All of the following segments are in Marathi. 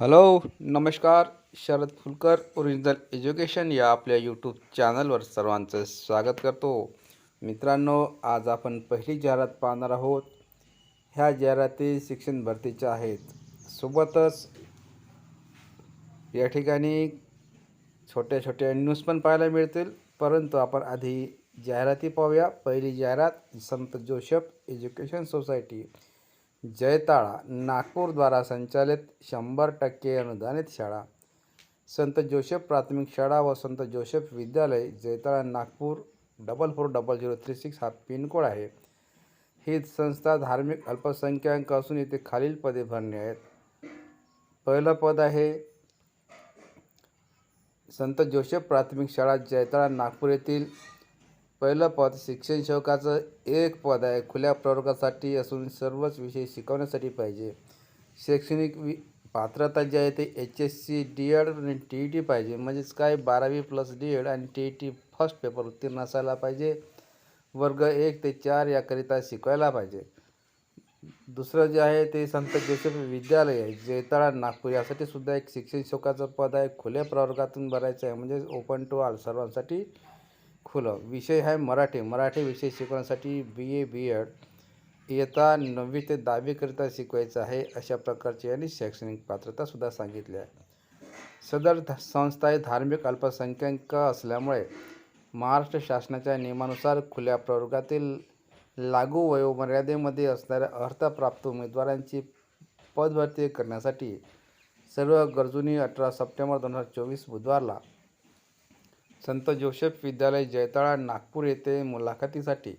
हॅलो नमस्कार शरद फुलकर ओरिजिनल एज्युकेशन या आपल्या यूट्यूब चॅनलवर सर्वांचं स्वागत करतो. मित्रांनो आज आपण पहिली जाहिरात पाहणार आहोत. ह्या जाहिराती शिक्षण भरतीच्या आहेत. सोबतच या ठिकाणी छोट्या छोट्या न्यूज पण पाहायला मिळतील. परंतु आपण आधी जाहिराती पाहूया. पहिली जाहिरात संत जोसेफ एज्युकेशन सोसायटी जयताळा नागपूरद्वारा संचालित शंभर टक्के अनुदानित शाळा. संत जोसेफ प्राथमिक शाळा व संत जोसेफ विद्यालय Jaytala Nagpur double four double zero three six हा पिनकोड आहे. ही संस्था धार्मिक अल्पसंख्याक असून इथे खालील पदे भरणे आहेत. पहिलं पद आहे संत जोसेफ प्राथमिक शाळा जयताळा नागपूर येथील पहिलं पद शिक्षण सेवकाचं एक पद आहे. खुल्या प्रवर्गासाठी असून सर्वच विषय शिकवण्यासाठी पाहिजे. शैक्षणिक वि पात्रता जी आहे ते H S C D Ed आणि टी ई टी पाहिजे. म्हणजेच काय? बारावी प्लस डी एड आणि T E T first paper उत्तीर्ण असायला पाहिजे. वर्ग एक ते चार याकरिता शिकवायला पाहिजे. दुसरं जे आहे ते संत जोसेफ विद्यालय आहे. जैताळा नागपूर यासाठी सुद्धा एक शिक्षण शोकाचं पद आहे. खुल्या प्रवर्गातून भरायचं आहे. म्हणजे ओपन टू ऑल सर्वांसाठी खुलं. विषय आहे मराठी. मराठी विषय शिकवण्यासाठी बी ए बी एड इयत्ता नववी ते दहावीकरिता शिकवायचं आहे अशा प्रकारची आणि शैक्षणिक पात्रतासुद्धा सांगितली आहे. सदर ध- संस्था ही धार्मिक अल्पसंख्याक असल्यामुळे महाराष्ट्र शासनाच्या नियमानुसार खुल्या प्रवर्गातील लागू वयोमर्यादेमध्ये असणाऱ्या अर्थप्राप्त उमेदवारांची पदभरती करण्यासाठी सर्व गरजूंनी अठरा सप्टेंबर दोन हजार चोवीस बुधवारला संत जोसेफ विद्यालय जयताळा नागपूर येथे मुलाखतीसाठी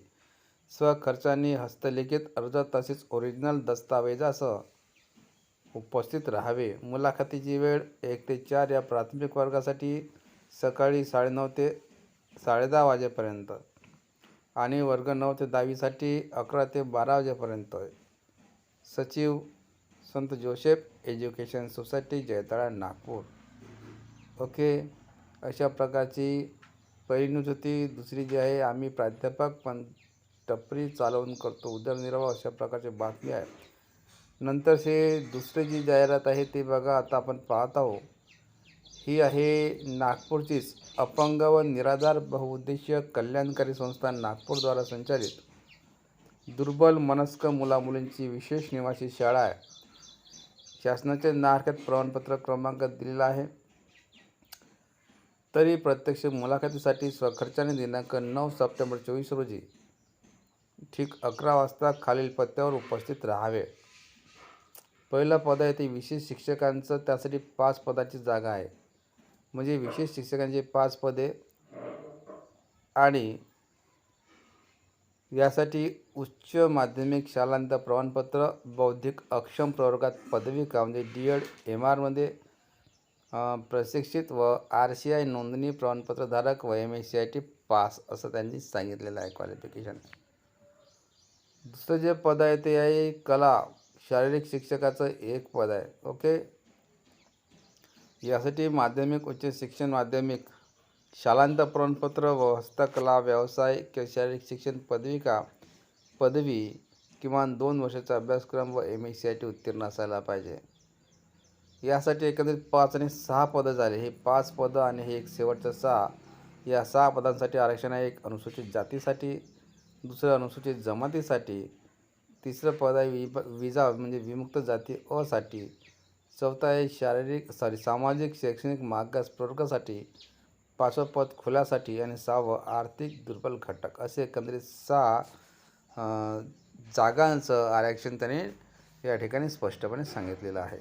स्वखर्चाने हस्तलिखित अर्ज तसेच ओरिजिनल दस्तावेजासह उपस्थित राहावे. मुलाखतीची वेळ एक ते चार या प्राथमिक वर्गासाठी सकाळी साडेनऊ ते साडेदहा वाजेपर्यंत आणि वर्ग नऊ ते दहावीसाठी अकरा ते बारा वाजेपर्यंत. सचिव संत Joseph education society Jaytala Nagpur. Okay. अशा प्रकारची पहिली न्यूज होती दुसरी जी आहे आम्ही प्राध्यापक पण टपरी चालवून करतो. उदरनिर्वाह अशा प्रकारची बातमी आहे. नंतरचे दुसरी जी जाहिरात आहे ती बघा आता आपण पाहत आहोत. ही आहे नागपूरचीच अपंग व निराधार बहुउद्देशीय कल्याणकारी संस्था नागपूरद्वारा संचालित. दुर्बल मनस्क मुलामुलींची विशेष निवासी शाळा आहे. शासनाचे नाहरकत प्रमाणपत्र क्रमांक दिलेला आहे. तरी प्रत्यक्ष मुलाखतीसाठी स्वखर्चाने दिनांक नऊ सप्टेंबर चोवीस रोजी ठीक अकरा वाजता खालील पत्त्यावर उपस्थित राहावे. पहिलं पद आहे ते विशेष शिक्षकांचं त्यासाठी पाच पदाची जागा आहे. म्हणजे विशेष शिक्षकांची पाच पदे आणि यासाठी उच्च माध्यमिक शालांत प्रमाणपत्र बौद्धिक अक्षम प्रवर्गात पदविका म्हणजे डी एड एम आरमध्ये प्रशिक्षित व आर सी आय नोंदणी प्रमाणपत्रधारक व M S C I T pass असं त्यांनी सांगितलेलं आहे क्वालिफिकेशन दुसरं जे पद आहे ते आहे कला. शारीरिक शिक्षकाचं एक पद आहे. ओके? यासाठी माध्यमिक उच्च शिक्षण माध्यमिक शालांत प्रमाणपत्र व हस्तकला व्यवसाय किंवा शारीरिक शिक्षण पदविका पदवी किमान दोन वर्षाचा अभ्यासक्रम व M S C I T उत्तीर्ण असायला पाहिजे. यासाठी एकंदरीत पाच आणि सहा पदं झाले. हे पाच पदं आणि हे एक शेवटचं सहा. या सहा पदांसाठी आरक्षण आहे एक अनुसूचित जातीसाठी दुसरं अनुसूचित जमातीसाठी तिसरं पद आहे वि विजा म्हणजे विमुक्त जाती असाठी चौथं आहे शारीरिक सॉरी सामाजिक शैक्षणिक मागास प्रवर्गासाठी पाचवं पद खुल्यासाठी आणि सहावं आर्थिक दुर्बल घटक. असे एकंदरीत सहा जागांचं आरक्षण त्याने या ठिकाणी स्पष्टपणे सांगितलेलं आहे.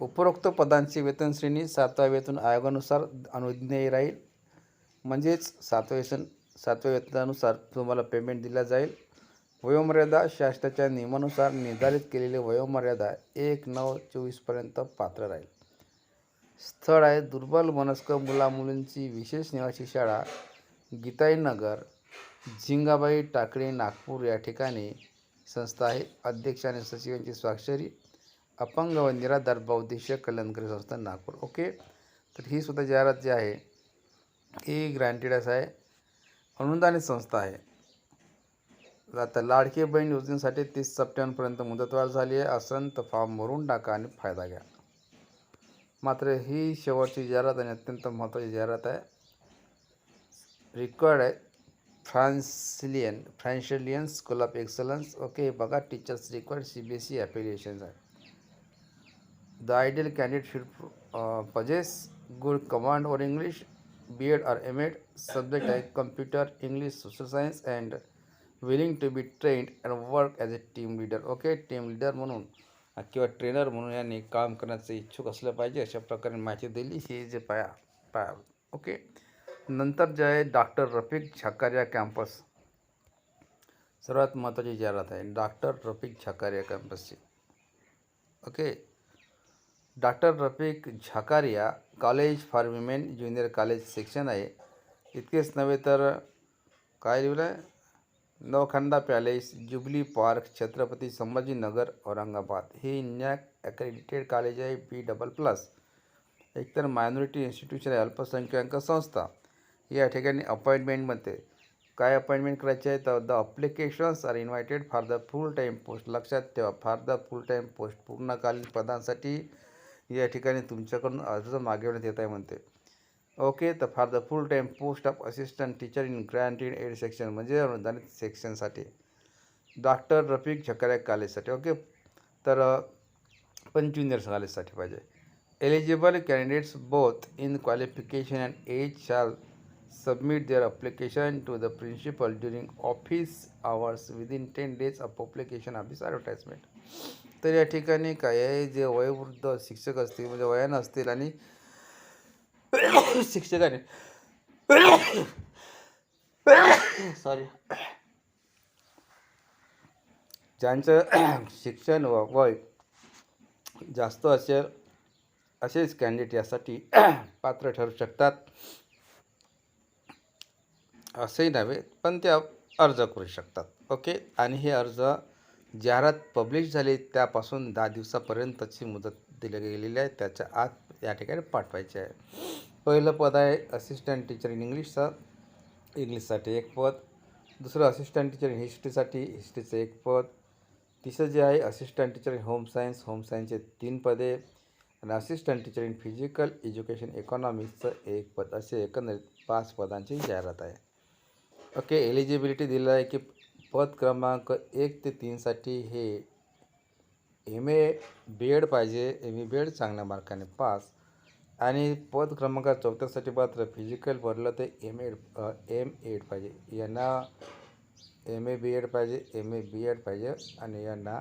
उपरोक्त पदांची वेतन श्रेणी सातव्या वेतन आयोगानुसार अनुज्ञेय राहील. म्हणजेच सातव्या वेतन सातव्या वेतनानुसार तुम्हाला पेमेंट दिला जाईल. वयोमर्यादा शासनाच्या नियमानुसार निर्धारित केलेली वयोमर्यादा एक नऊ चोवीसपर्यंत पात्र राहील. स्थळ आहे दुर्बल मनस्क मुलामुलींची विशेष निवासी शाळा गीताईनगर झिंगाबाई टाकळी नागपूर या ठिकाणी संस्था आहे. अध्यक्ष आणि सचिवांची स्वाक्षरी अपंग व निराधार उद्देश्य कल्याणकारी संस्था नागपूर. ओके? तर ही सुद्धा जाहिरात जी आहे ही ग्रँटेड असं आहे. अनुदानित संस्था आहे. आता लाडकी बहीण योजनेसाठी तीस सप्टेंबरपर्यंत मुदतवाढ झाली आहे. असं तर फॉर्म भरून टाका आणि फायदा घ्या. मात्र ही शेवटची जाहिरात आणि अत्यंत महत्त्वाची जाहिरात आहे. रिक्वायर्ड आहे. Francilian Francilian school of excellence okay बघा teachers required C B S E affiliations आहे. The ideal candidate should uh, possess good good command English B Ed or M Ed subject आहे English, English social science and willing to be trained work work as team team leader okay team leader म्हणून किंवा ट्रेनर म्हणून यांनी काम करण्याचं इच्छुक असलं पाहिजे अशा प्रकारे माहिती दिली. हे जे पाया पाया. ओके नंतर जे आहे डॉक्टर रफिक छाकारिया कॅम्पस सर्वात महत्त्वाची जाहिरात आहे doctor Rafiq छाकारिया कॅम्पसची okay doctor Rafiq Zakaria college for women junior college section आहे. इतकेच नव्हे तर काय लिहिलं आहे Navkhanda palace jubilee park Chhatrapati Sambhajinagar Aurangabad. हे नॅक ॲक्रेडिटेड कॉलेज आहे बी डबल प्लस. एकतर मायनॉरिटी इन्स्टिट्यूशन आहे अल्पसंख्याक संस्था. या ठिकाणी अपॉइंटमेंटमध्ये काय अपॉइंटमेंट करायचे आहे? तर the applications are invited for the full time post. लक्षात ठेवा for the full time post पूर्णकालीन पदांसाठी या ठिकाणी तुमच्याकडून अर्ज मागवण्यात येत आहे म्हणते. ओके तर for the full time post of assistant teacher in granted aid section म्हणजे अनुदानित सेक्शनसाठी डॉक्टर रफिक झकाऱ्या कॉलेजसाठी ओके? तर अ, पण ज्युनियर कॉलेजसाठी पाहिजे. Eligible candidates both in qualification and age shall submit their application to the principal during office hours within ten days of application of this advertisement तर या ठिकाणी काय आहे जे वयोवृद्ध शिक्षक असतील म्हणजे वयानं असतील आणि शिक्षकाने सॉरी ज्यांचं शिक्षण व वय जास्त असेल असेच कॅन्डिडेट यासाठी पात्र ठरू शकतात. असंही नव्हे पण ते अर्ज करू शकतात. ओके? आणि हे अर्ज जाहिरात पब्लिश झाली त्यापासून दहा दिवसापर्यंतची मुदत दिली गेलेली आहे. त्याच्या आत या ठिकाणी पाठवायचे आहे. पहिलं पद आहे असिस्टंट टीचर इन इंग्लिशचा इंग्लिशसाठी एक पद. दुसरं असिस्टंट टीचर इन हिस्ट्रीसाठी हिस्ट्रीचं एक पद. तिसरं जे आहे assistant teacher in home science home सायन्सचे तीन पदे. आणि assistant teacher in physical education इकॉनॉमिक्सचं एक पद. असे एकंदरीत पाच पदांची जाहिरात आहे. ओके एलिजिबिलिटी दिलं आहे की पद क्रमांक एक ते तीनसाठी हे एम ए बी एड पाहिजे. एम ए बी एड चांगल्या मार्काने पास. आणि पद क्रमांक चौथ्यासाठी मात्र फिजिकल भरलं तर एम एड एम एड पाहिजे. यांना एम ए बी एड पाहिजे एम ए बी एड पाहिजे आणि यांना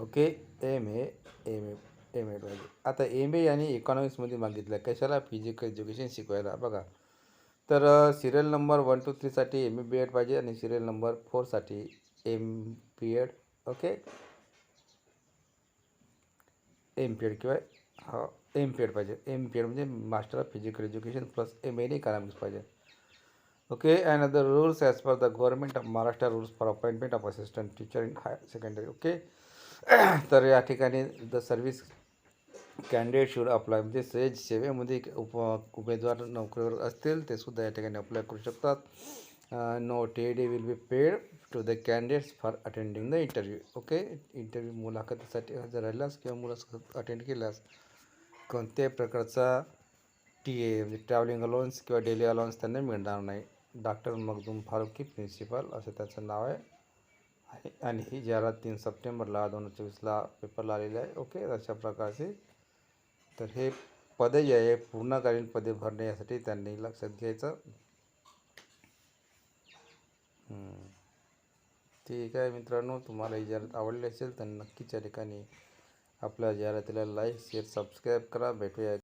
okay M A M A M Ed पाहिजे. आता एम ए आणि इकॉनॉमिक्समध्ये मागितलं. कशाला फिजिकल एज्युकेशन शिकवायला? बघा. तर सिरियल नंबर वन टू थ्रीसाठी एम ए बी एड पाहिजे आणि serial number फोरसाठी M P Ed okay? M P Ed किंवा हा एम पी एड पाहिजे. एम पी एड म्हणजे master of physical education plus M in economics पाहिजे. Okay? And the rules as per the government of Maharashtra rules for appointment of assistant teacher in higher secondary okay? तर या ठिकाणी the service candidate should apply म्हणजे सेज सेवेमध्ये उप उमेदवार नोकरीवर असतील ते सुद्धा या ठिकाणी अप्लाय करू शकतात. No T D will be paid to the candidates for attending the interview okay interview मुलाखतीसाठी हजर राहिल्यास किंवा मुलाखत अटेंड केल्यास कोणत्याही प्रकारचा टी ए म्हणजे ट्रॅव्हलिंग अलाउन्स किंवा डेली अलाउन्स त्यांना मिळणार नाही. डॉक्टर मखदूम फारुकी प्रिन्सिपल असं त्याचं नाव आहे. आणि आणि ही जाहिरात तीन सप्टेंबरला दोन हजार चोवीसला पेपरला आलेली आहे. ओके अशा प्रकारचे तर हे पदे जे आहे पूर्णकालीन पदे भरणे यासाठी त्यांनी लक्षात घ्यायचं. ठीक आहे मित्रांनो तुम्हाला ही जाहिरात आवडली असेल तर नक्कीच या ठिकाणी आपल्या जाहिरातीला लाईक शेअर सबस्क्राईब करा. भेटूया